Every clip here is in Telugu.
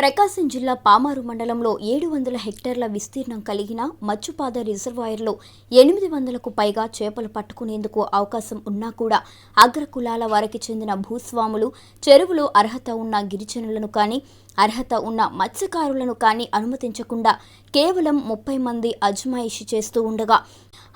ప్రకాశం జిల్లా పామారు మండలంలో ఏడు వందల హెక్టార్ల విస్తీర్ణం కలిగిన మచ్చుపాద రిజర్వాయర్లో ఎనిమిది వందలకు పైగా చేపలు పట్టుకునేందుకు అవకాశం ఉన్నా కూడా అగ్రకులాల వారికి చెందిన భూస్వాములు చెరువులో అర్హత ఉన్న గిరిజనులను కానీ అర్హత ఉన్న మత్స్యకారులను కానీ అనుమతించకుండా కేవలం ముప్పై మంది అజమాయిషి చేస్తూ ఉండగా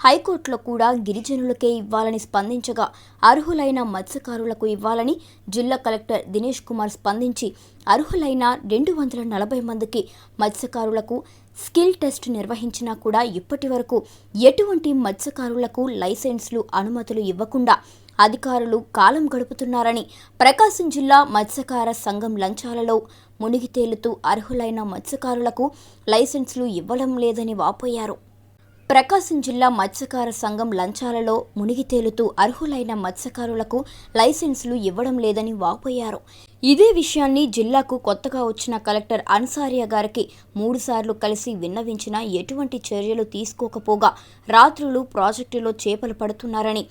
హైకోర్టులో కూడా గిరిజనులకే ఇవ్వాలని స్పందించగా అర్హులైన మత్స్యకారులకు ఇవ్వాలని జిల్లా కలెక్టర్ దినేష్ కుమార్ స్పందించి అర్హులైన రెండు వందల నలభై మందికి మత్స్యకారులకు స్కిల్ టెస్ట్ నిర్వహించినా కూడా ఇప్పటి వరకు ఎటువంటి మత్స్యకారులకు లైసెన్సులు అనుమతులు ఇవ్వకుండా అధికారులు కాలం గడుపుతున్నారని ప్రకాశం జిల్లా మత్స్యకార సంఘం లంచాలలో మునిగి తేలుతూ అర్హులైన మత్స్యకారులకు లైసెన్సులు ఇవ్వడం లేదని వాపోయారు. ప్రకాశం జిల్లా మత్స్యకార సంఘం లంచాలలో మునిగి తేలుతూ అర్హులైన మత్స్యకారులకు లైసెన్సులు ఇవ్వడం లేదని వాపోయారు. ఇదే విషయాన్ని జిల్లాకు కొత్తగా వచ్చిన కలెక్టర్ అన్సారియా గారికి మూడుసార్లు కలిసి విన్నవించినా ఎటువంటి చర్యలు తీసుకోకపోగా రాత్రులు ప్రాజెక్టులో చేపలు పడుతున్నారని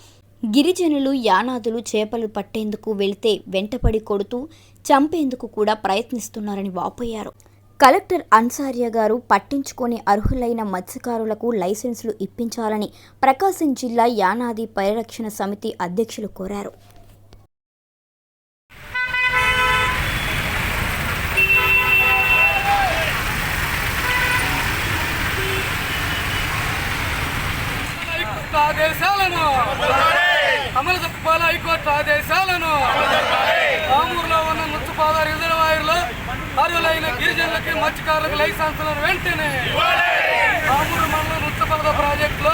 గిరిజనులు యానాదులు చేపలు పట్టేందుకు వెళితే వెంటపడి కొడుతూ చంపేందుకు కూడా ప్రయత్నిస్తున్నారని వాపోయారు. కలెక్టర్ అన్సారియా గారు పట్టించుకొని అర్హులైన మత్స్యకారులకు లైసెన్సులు ఇప్పించాలని ప్రకాశం జిల్లా యానాది పరిరక్షణ సమితి అధ్యక్షులు కోరారు. ఆదేశాలను అమలు హైకోర్టు ఆదేశాలను రామూరులో ఉన్న ముచ్చుపాద రిజర్వాయర్లో అర్హులైన గిరిజనులకి మత్స్యకారులకు లైసెన్సులను వెంటనే రామూరు మండలం ముచ్చుపాద ప్రాజెక్టులో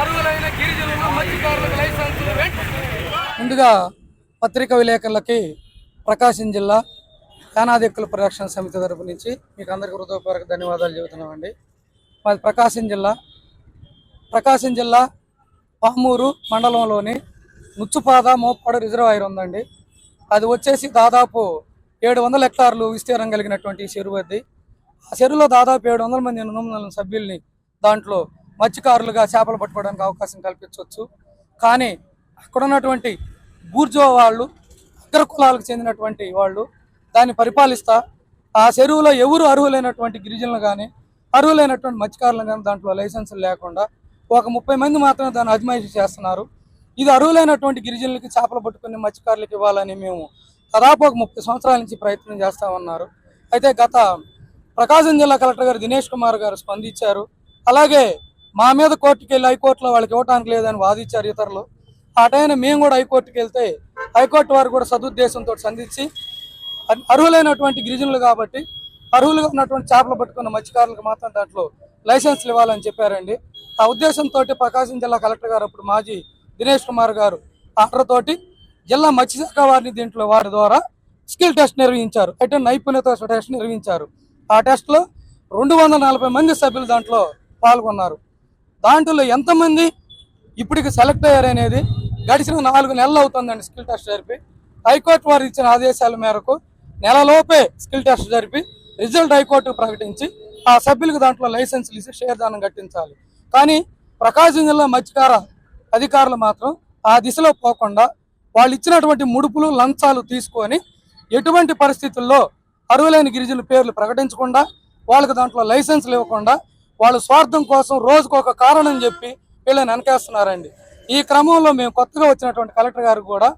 అర్హులైన గిరిజనులకు మత్స్యకారులకు లైసెన్సులు వెంటనే. ముందుగా పత్రికా విలేకరులకి ప్రకాశం జిల్లా యానాదిక్కుల పరిరక్షణ సమితి తరపు నుంచి మీకు అందరికీ హృదయపూర్వక ధన్యవాదాలు చెబుతున్నామండి. మాది ప్రకాశం జిల్లా. ప్రకాశం జిల్లా పామూరు మండలంలోని ముచ్చుపాద మోపాడు రిజర్వాయర్ ఉందండి. అది వచ్చేసి దాదాపు ఏడు వందల హెక్టార్లు విస్తీర్ణం కలిగినటువంటి చెరువు అది. ఆ చెరువులో దాదాపు ఏడు వందల మంది ఎనిమిది సభ్యుల్ని దాంట్లో మత్స్యకారులుగా చేపలు పట్టుకోవడానికి అవకాశం కల్పించవచ్చు. కానీ అక్కడ ఉన్నటువంటి బూర్జో వాళ్ళు అగ్ర కులాలకు చెందినటువంటి వాళ్ళు దాన్ని పరిపాలిస్తా ఆ చెరువులో ఎవరు అర్హులైనటువంటి గిరిజనులు కానీ అర్హులైనటువంటి మత్స్యకారులు కానీ దాంట్లో లైసెన్సులు లేకుండా ఒక ముప్పై మంది మాత్రమే దాన్ని అజమాయిషి చేస్తున్నారు. ఇది అర్హులైనటువంటి గిరిజనులకి చేపలు పట్టుకుని మత్స్యకారులకు ఇవ్వాలని మేము దాదాపు ఒక ముప్పై సంవత్సరాల నుంచి ప్రయత్నం చేస్తా ఉన్నారు. అయితే గత ప్రకాశం జిల్లా కలెక్టర్ గారు దినేష్ కుమార్ గారు స్పందించారు. అలాగే మా మీద కోర్టుకి వెళ్ళి హైకోర్టులో వాళ్ళకి ఇవ్వడానికి లేదని వాదించారు ఇతరులు. ఆ టైం మేము కూడా హైకోర్టుకి వెళ్తే హైకోర్టు వారు కూడా సదుద్దేశంతో సంధించి అర్హులైనటువంటి గిరిజనులు కాబట్టి అర్హులుగా ఉన్నటువంటి చేపలు పట్టుకున్న మత్స్యకారులకు మాత్రం దాంట్లో లైసెన్స్లు ఇవ్వాలని చెప్పారండి. ఆ ఉద్దేశంతో ప్రకాశం జిల్లా కలెక్టర్ గారు అప్పుడు మాజీ దినేష్ కుమార్ గారు ఆర్డర్ తోటి జిల్లా మత్స్యశాఖ వారిని దీంట్లో వారి ద్వారా స్కిల్ టెస్ట్ నిర్వహించారు. అంటే నైపుణ్యత టెస్ట్ నిర్వహించారు. ఆ టెస్ట్లో రెండు వందల నలభై మంది సభ్యులు దాంట్లో పాల్గొన్నారు. దాంట్లో ఎంతమంది ఇప్పటికి సెలెక్ట్ అయ్యారనేది గడిచిన నాలుగు నెలలు అవుతుందండి స్కిల్ టెస్ట్ జరిపి. హైకోర్టు వారు ఇచ్చిన ఆదేశాల మేరకు నెలలోపే స్కిల్ టెస్ట్ జరిపి రిజల్ట్ హైకోర్టు ప్రకటించి ఆ సభ్యులకు దాంట్లో లైసెన్సులు ఇచ్చి షేర్దానం కట్టించాలి. కానీ ప్రకాశం జిల్లా మత్స్యకార అధికారులు మాత్రం ఆ దిశలో పోకుండా వాళ్ళు ఇచ్చినటువంటి ముడుపులు లంచాలు తీసుకొని ఎటువంటి పరిస్థితుల్లో అరువులేని గిరిజనుల పేర్లు ప్రకటించకుండా వాళ్ళకి దాంట్లో లైసెన్సులు ఇవ్వకుండా వాళ్ళ స్వార్థం కోసం రోజుకు ఒక కారణం చెప్పి వీళ్ళని వెనకేస్తున్నారండి. ఈ క్రమంలో మేము కొత్తగా వచ్చినటువంటి కలెక్టర్ గారికి కూడా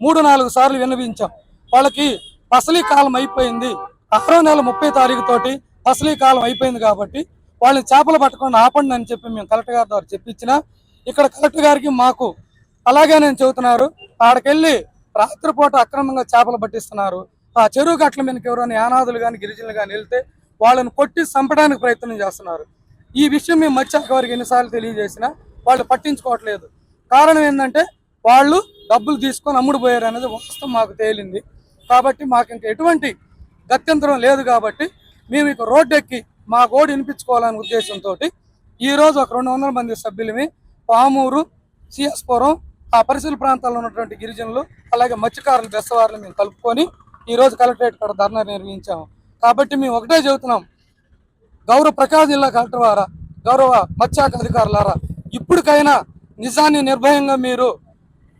మూడు నాలుగు సార్లు విన్నవించాం. వాళ్ళకి ఫసలీ కాలం అయిపోయింది. అక్రో నెల ముప్పై తారీఖు తోటి ఫసలీ కాలం అయిపోయింది కాబట్టి వాళ్ళని చేపలు పట్టకుండా ఆపండి అని చెప్పి మేము కలెక్టర్ గారి ద్వారా చెప్పించిన ఇక్కడ కలెక్టర్ గారికి మాకు అలాగే నేను చెబుతున్నారు ఆడకెళ్ళి రాత్రిపూట అక్రమంగా చేపలు పట్టిస్తున్నారు. ఆ చెరువు గట్ల మీదకి ఎవరైనా యానాదులు కానీ గిరిజనులు కానీ వెళ్తే వాళ్ళని కొట్టి చంపడానికి ప్రయత్నం చేస్తున్నారు. ఈ విషయం మేము మత్స్యశాఖ వారికి ఎన్నిసార్లు తెలియజేసినా వాళ్ళు పట్టించుకోవట్లేదు. కారణం ఏంటంటే వాళ్ళు డబ్బులు తీసుకొని అమ్ముడు పోయారు అనేది వాస్తవం మాకు తేలింది. కాబట్టి మాకు ఇంకా ఎటువంటి గత్యంతరం లేదు కాబట్టి మేము ఇక రోడ్డు ఎక్కి మా గోడు వినిపించుకోవాలనే ఉద్దేశంతో ఈరోజు ఒక రెండు వందల మంది సభ్యులమి పామూరు సిఎస్పురం ఆ పరిసర ప్రాంతాల్లో ఉన్నటువంటి గిరిజనులు అలాగే మత్స్యకారులు బెస్తవారిని మేము కలుపుకొని ఈరోజు కలెక్టరేట్ కూడా ధర్నా నిర్వహించాము. కాబట్టి మేము ఒకటే చెబుతున్నాం. గౌరవ ప్రకాశం జిల్లా కలెక్టర్ వారా గౌరవ మత్స్యాక అధికారులారా ఇప్పటికైనా నిజాన్ని నిర్భయంగా మీరు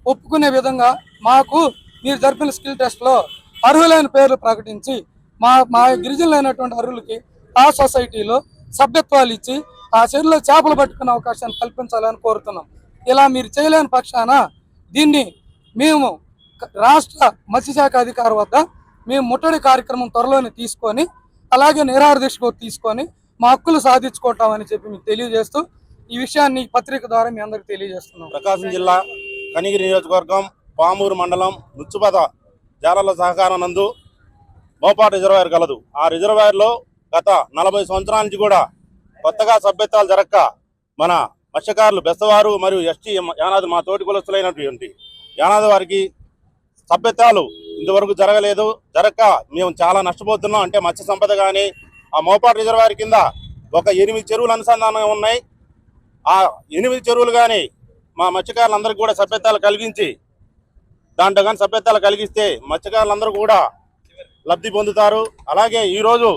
ఒప్పుకునే విధంగా మాకు మీరు జరిపిన స్కిల్ టెస్ట్లో అర్హులైన పేర్లు ప్రకటించి మా మా గిరిజనులైనటువంటి అరువులకి ఆ సొసైటీలో సభ్యత్వాలు ఇచ్చి ఆ చెరువులో చేపలు పట్టుకునే అవకాశాన్ని కల్పించాలని కోరుతున్నాం. ఇలా మీరు చేయలేని పక్షాన దీన్ని మేము రాష్ట్ర మత్స్యశాఖ అధికారి వద్ద మేము ముట్టడి కార్యక్రమం త్వరలోనే తీసుకొని అలాగే నిరాహార తీసుకొని మా హక్కులు సాధించుకుంటామని చెప్పి మీకు తెలియజేస్తూ ఈ విషయాన్ని పత్రిక ద్వారా మీ అందరికి తెలియజేస్తున్నాం. ప్రకాశం జిల్లా కనిగిరి నియోజకవర్గం పామూరు మండలం నుచ్చుపద జాలల సహకారం నందు మోపాటు రిజర్వాయర్ కలదు. ఆ రిజర్వాయర్లో గత నలభై సంవత్సరాల నుంచి కూడా కొత్తగా సభ్యత్వాలు జరక్క మన మత్స్యకారులు బెస్తవారు మరియు ఎస్టీ యానాది మా తోటి కులస్తులైనటువంటి యానాది వారికి సభ్యత్వాలు ఇంతవరకు జరగలేదు. జరక్క మేము చాలా నష్టపోతున్నాం. అంటే మత్స్య సంపద కానీ ఆ మోపాటు రిజర్వాయర్ కింద ఒక ఎనిమిది చెరువులు అనుసంధానం ఉన్నాయి. ఆ ఎనిమిది చెరువులు కానీ మా మత్స్యకారులందరికీ కూడా సభ్యత్వాలు కలిగించి దాంట్లో కానీ సభ్యత్వాలు కలిగిస్తే మత్స్యకారులందరూ కూడా లబ్ధి పొందుతారు. అలాగే ఈరోజు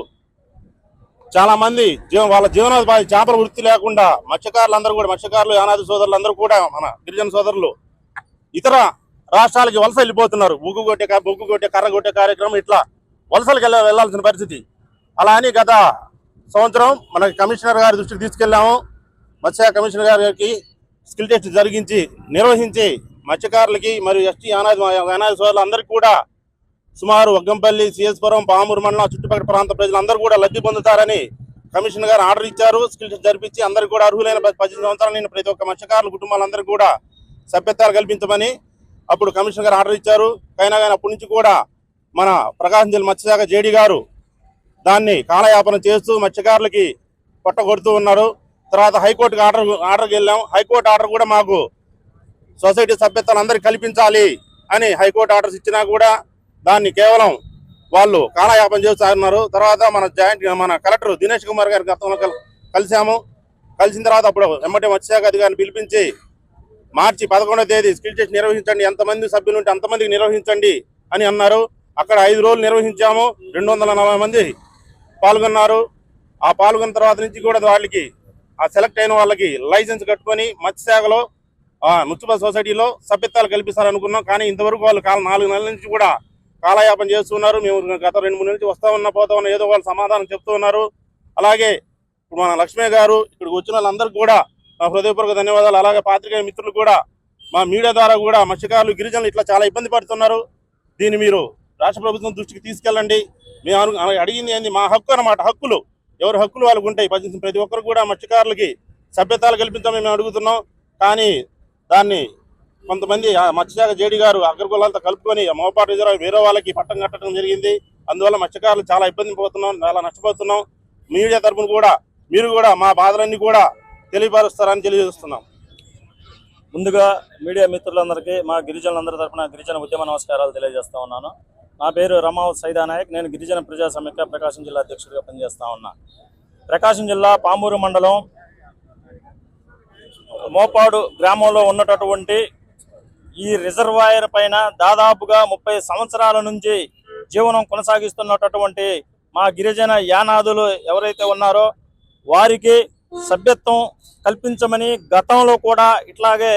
చాలా మంది వాళ్ళ జీవనోపాధి చేపల వృత్తి లేకుండా మత్స్యకారులందరూ కూడా మత్స్యకారులు యానాది సోదరులందరూ కూడా మన గిరిజన సోదరులు ఇతర రాష్ట్రాలకి వలస వెళ్ళిపోతున్నారు. బొగ్గు కొట్టే బొగ్గు కొట్టే కర్ర కొట్టే కార్యక్రమం ఇట్లా వలసలకు వెళ్ళ వెళ్ళాల్సిన పరిస్థితి. అలా అని గత సంవత్సరం మన కమిషనర్ గారి దృష్టికి తీసుకెళ్ళాము. మత్స్య కమిషనర్ గారికి స్కిల్ టెస్ట్ జరిగించి నిర్వహించి మత్స్యకారులకి మరియు ఎస్టీ యానాది యానాది సోదరులు అందరికీ కూడా సుమారు వగ్గంపల్లి సిఎస్పురం పామూరు మండలం చుట్టుపక్కల ప్రాంత ప్రజలందరూ కూడా లబ్ధి పొందుతారని కమిషన్ గారు ఆర్డర్ ఇచ్చారు. స్కిల్ జరిపించి అందరికీ కూడా అర్హులైన పద్దెనిమిది సంవత్సరాలు నేను ప్రతి ఒక్క మత్స్యకారుల కుటుంబాలందరికీ కూడా సభ్యత్వాలు కల్పించమని అప్పుడు కమిషన్ గారు ఆర్డర్ ఇచ్చారు. అయినా కానీ అప్పటి నుంచి కూడా మన ప్రకాశం జిల్లా మత్స్యశాఖ జేడీ గారు దాన్ని కాలయాపన చేస్తూ మత్స్యకారులకి కొట్టగొడుతూ ఉన్నారు. తర్వాత హైకోర్టుకి ఆర్డర్ ఆర్డర్కి వెళ్ళాం. హైకోర్టు ఆర్డర్ కూడా మాకు సొసైటీ సభ్యత్వాలు అందరికీ కల్పించాలి అని హైకోర్టు ఆర్డర్స్ ఇచ్చినా కూడా దాన్ని కేవలం వాళ్ళు కాలయాపన చేస్తున్నారు తర్వాత మన జాయింట్ మన కలెక్టర్ దినేష్ కుమార్ గారి గతంలో కలిసాము కలిశాము. కలిసిన తర్వాత అప్పుడు ఎమ్మటే మత్స్యశాఖ అధికారిని పిలిపించి మార్చి పదకొండవ తేదీ స్కిల్ టెస్ట్ నిర్వహించండి ఎంతమంది సభ్యులు ఉంటే అంతమందికి నిర్వహించండి అని అన్నారు. అక్కడ ఐదు రోజులు నిర్వహించాము. రెండు వందల నలభై మంది పాల్గొన్నారు. ఆ పాల్గొన్న తర్వాత నుంచి కూడా వాళ్ళకి ఆ సెలెక్ట్ అయిన వాళ్ళకి లైసెన్స్ కట్టుకొని మత్స్యశాఖలో ఆ మున్సిపల్ సొసైటీలో సభ్యత్వాలు కల్పిస్తారనుకున్నాం. కానీ ఇంతవరకు వాళ్ళు కాలం నాలుగు నెలల నుంచి కూడా కాలయాపన చేస్తున్నారు. మేము గత రెండు మూడు నుంచి వస్తా ఉన్నా పోతా ఉన్నా ఏదో వాళ్ళు సమాధానం చెప్తూ ఉన్నారు. అలాగే ఇప్పుడు మన లక్ష్మీ గారు ఇక్కడికి వచ్చిన వాళ్ళందరికీ కూడా నా హృదయపూర్వక ధన్యవాదాలు. అలాగే పాత్రికేయ మిత్రులు కూడా మా మీడియా ద్వారా కూడా మత్స్యకారులు గిరిజనులు ఇట్లా చాలా ఇబ్బంది పడుతున్నారు. దీన్ని మీరు రాష్ట్ర ప్రభుత్వం దృష్టికి తీసుకెళ్ళండి. మేము అడిగింది ఏంది? మా హక్కు అన్నమాట. హక్కులు. ఎవరి హక్కులు వాళ్ళకు ఉంటాయి. ప్రతి ప్రతి ఒక్కరు కూడా మత్స్యకారులకి సభ్యతలు కల్పించమని మేము అడుగుతున్నాం. కానీ దాన్ని కొంతమంది మత్స్యశాఖ జేడి గారు అగ్రకులాలతో కలుపుకొని మోపాటు రిజర్వ్ వేరే వాళ్ళకి పట్టం కట్టడం జరిగింది. అందువల్ల మత్స్యకారులు చాలా ఇబ్బంది పోతున్నాం చాలా నష్టపోతున్నాం. మీడియా తరపున కూడా మీరు కూడా మా బాధలన్నీ కూడా తెలియపరుస్తారని తెలియజేస్తున్నాం. ముందుగా మీడియా మిత్రులందరికీ మా గిరిజనులందరి తరఫున గిరిజన ఉద్యమ నమస్కారాలు తెలియజేస్తా ఉన్నాను. నా పేరు రమావత్ సైదా నాయక్. నేను గిరిజన ప్రజా సమైక్య ప్రకాశం జిల్లా అధ్యక్షుడిగా పనిచేస్తా ఉన్నా. ప్రకాశం జిల్లా పామూరు మండలం మోపాడు గ్రామంలో ఉన్నటటువంటి ఈ రిజర్వాయర్ పైన దాదాపుగా ముప్పై సంవత్సరాల నుంచి జీవనం కొనసాగిస్తున్నటువంటి మా గిరిజన యానాదులు ఎవరైతే ఉన్నారో వారికి సభ్యత్వం కల్పించమని గతంలో కూడా ఇట్లాగే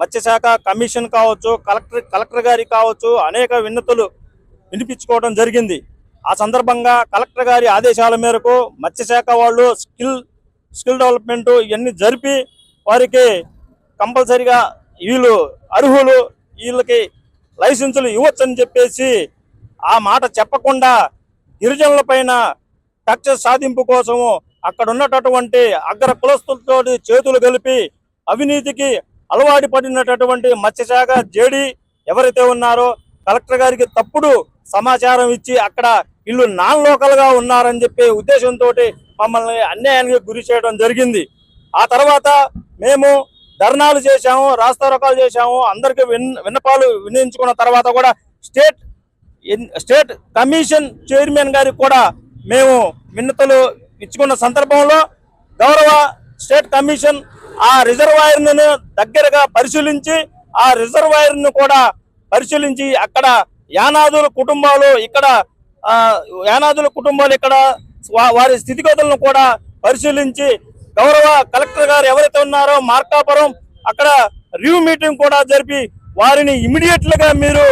మత్స్యశాఖ కమిషన్ కావచ్చు కలెక్టర్ కలెక్టర్ గారికి కావచ్చు అనేక విన్నతులు వినిపించుకోవడం జరిగింది. ఆ సందర్భంగా కలెక్టర్ గారి ఆదేశాల మేరకు మత్స్యశాఖ వాళ్ళు స్కిల్ స్కిల్ డెవలప్మెంట్ ఇవన్నీ జరిపి వారికి కంపల్సరిగా వీళ్ళు అర్హులు వీళ్ళకి లైసెన్సులు ఇవ్వచ్చని చెప్పేసి ఆ మాట చెప్పకుండా గిరిజనుల పైన టక్చర్ సాధింపు కోసము అక్కడ ఉన్నటటువంటి అగ్ర కులస్తులతో చేతులు కలిపి అవినీతికి అలవాటు పడినటటువంటి మత్స్యశాఖ జేడీ ఎవరైతే ఉన్నారో కలెక్టర్ గారికి తప్పుడు సమాచారం ఇచ్చి అక్కడ వీళ్ళు నాన్ లోకల్గా ఉన్నారని చెప్పే ఉద్దేశంతో మమ్మల్ని అన్యాయానికి గురి చేయడం జరిగింది. ఆ తర్వాత మేము ధర్నాలు చేశాము రాస్తారోకాలు చేశాము అందరికి విన్ విన్నపాలు వినియోగించుకున్న తర్వాత కూడా స్టేట్ స్టేట్ కమిషన్ చైర్మన్ గారికి కూడా మేము విన్నతలు ఇచ్చుకున్న సందర్భంలో గౌరవ స్టేట్ కమిషన్ ఆ రిజర్వాయర్ను దగ్గరగా పరిశీలించి ఆ రిజర్వాయర్ను కూడా పరిశీలించి అక్కడ యానాదుల కుటుంబాలు ఇక్కడ యానాదుల కుటుంబాలు ఇక్కడ వారి స్థితిగతులను కూడా పరిశీలించి గౌరవ కలెక్టర్ గారు ఎవరైతే ఉన్నారో మార్కాపురం అక్కడ రివ్యూ మీటింగ్ కూడా జరిపి వారిని ఇమీడియట్గా మీరు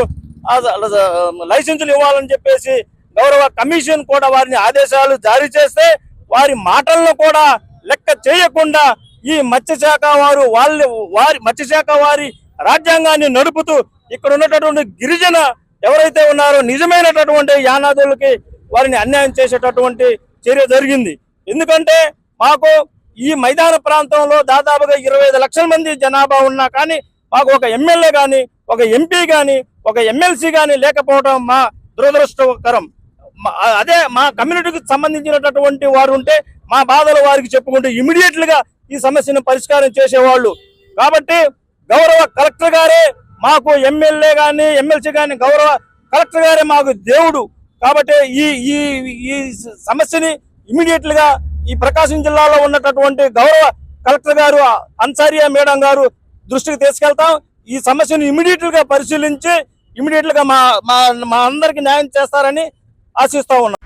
లైసెన్సులు ఇవ్వాలని చెప్పేసి గౌరవ కమిషన్ కూడా వారిని ఆదేశాలు జారీ చేస్తే వారి మాటలను కూడా లెక్క చేయకుండా ఈ మత్స్యశాఖ వారు వాళ్ళు వారి మత్స్యశాఖ వారి రాజ్యాంగాన్ని నడుపుతూ ఇక్కడ ఉన్నటువంటి గిరిజన ఎవరైతే ఉన్నారో నిజమైనటువంటి యానాదులకి వారిని అన్యాయం చేసేటటువంటి చర్య జరిగింది. ఎందుకంటే మాకు ఈ మైదాన ప్రాంతంలో దాదాపుగా ఇరవై ఐదు లక్షల మంది జనాభా ఉన్నా కానీ మాకు ఒక ఎమ్మెల్యే కానీ ఒక ఎంపీ కానీ ఒక ఎమ్మెల్సీ కానీ లేకపోవడం మా దురదృష్టకరం. అదే మా కమ్యూనిటీకి సంబంధించినటువంటి వారు ఉంటే మా బాధలు వారికి చెప్పుకుంటూ ఇమీడియట్లుగా ఈ సమస్యను పరిష్కారం చేసేవాళ్ళు. కాబట్టి గౌరవ కలెక్టర్ గారే మాకు ఎమ్మెల్యే కానీ ఎమ్మెల్సీ కానీ గౌరవ కలెక్టర్ గారే మాకు దేవుడు. కాబట్టి ఈ ఈ ఈ సమస్యని ఇమీడియట్లుగా ఈ ప్రకాశం జిల్లాలో ఉన్నటువంటి గౌరవ కలెక్టర్ గారు అన్సారియా మేడం గారు దృష్టికి తీసుకెళ్తాం. ఈ సమస్యను ఇమీడియట్గా పరిశీలించి ఇమీడియట్గా మా మా మా అందరికి న్యాయం చేస్తారని ఆశిస్తా ఉన్నాం.